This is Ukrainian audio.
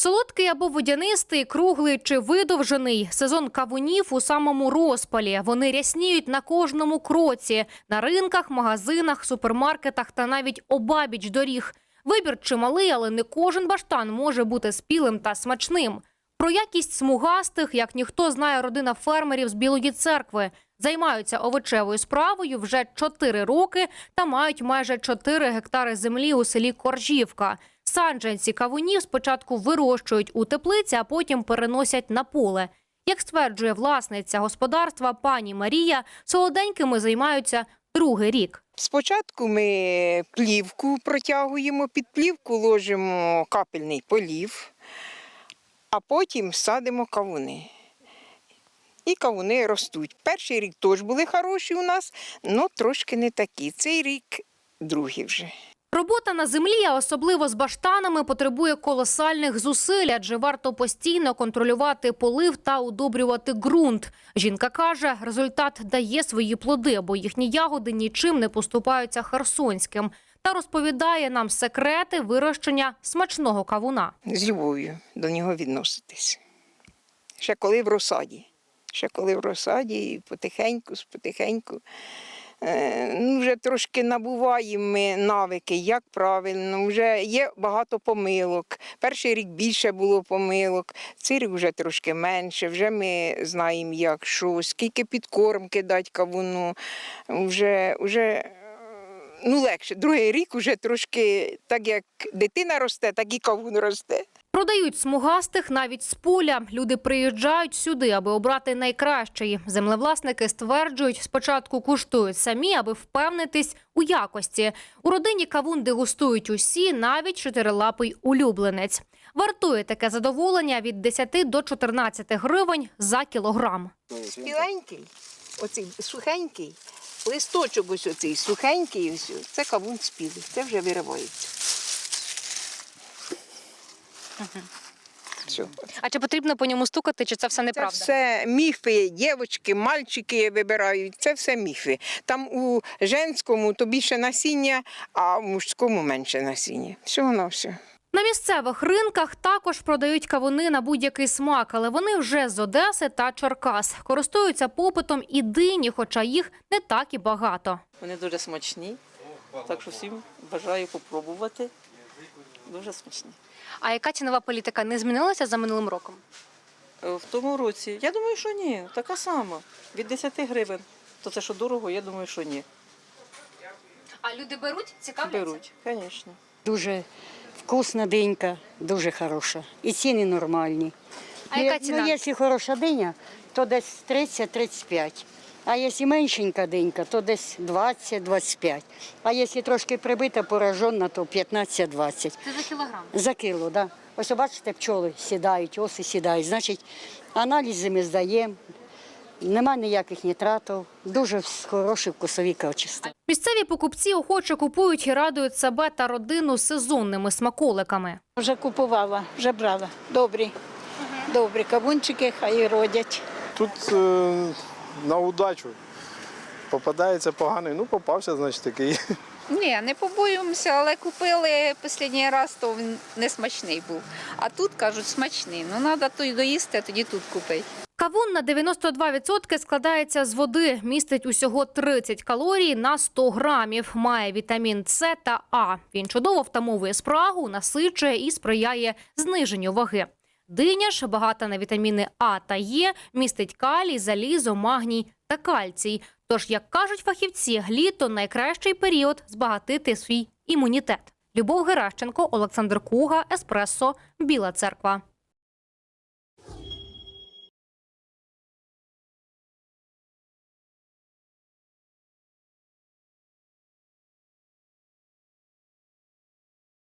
Солодкий або водянистий, круглий чи видовжений сезон кавунів у самому розпалі. Вони рясніють на кожному кроці на ринках, магазинах, супермаркетах та навіть обабіч доріг. Вибір чималий, але не кожен баштан може бути спілим та смачним. Про якість смугастих, як ніхто знає родина фермерів з Білої церкви. Займаються овочевою справою вже 4 роки та мають майже 4 гектари землі у селі Коржівка. Саджанці кавунів спочатку вирощують у теплиці, а потім переносять на поле. Як стверджує власниця господарства пані Марія, солоденькими займаються другий рік. Спочатку ми плівку протягуємо, під плівку ложимо капельний полів, а потім садимо кавуни. І кавуни ростуть. Перший рік теж були хороші у нас, але трошки не такі. Цей рік другий вже. Робота на землі, а особливо з баштанами, потребує колосальних зусиль, адже варто постійно контролювати полив та удобрювати ґрунт. Жінка каже, результат дає свої плоди, бо їхні ягоди нічим не поступаються херсонським. Та розповідає нам секрети вирощення смачного кавуна. З любов'ю до нього відноситись. Ще коли в розсаді. Ще коли в розсаді, і потихеньку, потихеньку. Е, ну, вже трошки набуваємо ми навики, як правильно, вже є багато помилок. Перший рік більше було помилок, цей рік вже трошки менше, вже ми знаємо, як що, скільки підкормки дати кавуну. Вже, вже е, ну, легше. Другий рік вже трошки, так як дитина росте, так і кавун росте. Продають смугастих навіть з поля. Люди приїжджають сюди, аби обрати найкращий. Землевласники стверджують, спочатку куштують самі, аби впевнитись у якості. У родині кавун дегустують усі, навіть чотирилапий улюбленець. Вартує таке задоволення від 10 до 14 гривень за кілограм. Спіленький, оцей сухенький, листочок ось оцей сухенький, ось, це кавун спілий, це вже виривається. Все. А чи потрібно по ньому стукати, чи це все Це все міфи, дівчатки, мальчики вибирають, це все міфи. Там у женському то більше насіння, а в мужському менше насіння. Всього на все. На місцевих ринках також продають кавуни на будь-який смак, але вони вже з Одеси та Черкас. Користуються попитом і дині, хоча їх не так і багато. Вони дуже смачні, так що всім бажаю попробувати. Дуже смачні. А яка цінова політика не змінилася за минулим роком? Е, В тому році, я думаю, що ні, така сама. Від 10 гривень. То це що дорого, я думаю, що ні. А люди беруть, цікавляться? Беруть, звісно. Дуже вкусна динька, дуже хороша. І ціни нормальні. А яка Ну, ціна? Ну, якщо хороша диня, то десь 30-35. А якщо меншенька динька, то десь 20-25. А якщо трошки прибита, поражена, то 15-20. Це за кілограм. За кіло, да. Ось бачите, пчоли сідають, оси сідають. Значить, аналізи ми здаємо, нема ніяких нітратів, дуже хороші вкусові качества. Місцеві покупці охоче купують і радують себе та родину сезонними смаколиками. Вже купувала, вже брала. Добрі. Добрі кавунчики, хай родять. Тут е, на удачу попадається поганий, ну попався, значить такий. Ні, не побоюємося, але купили останній раз, то він не смачний був. А тут кажуть, смачний. Ну треба то й доїсти, а тоді тут купити. Кавун на 92% складається з води, містить усього 30 калорій на 100 грамів. Має вітамін С та А. Він чудово втамовує спрагу, насичує і сприяє зниженню ваги. Диня ж багата на вітаміни А та Е, містить калій, залізо, магній та кальцій. Тож, як кажуть фахівці, літо найкращий період збагатити свій імунітет. Любов Геращенко, Олександр Куга, Еспресо, Біла Церква.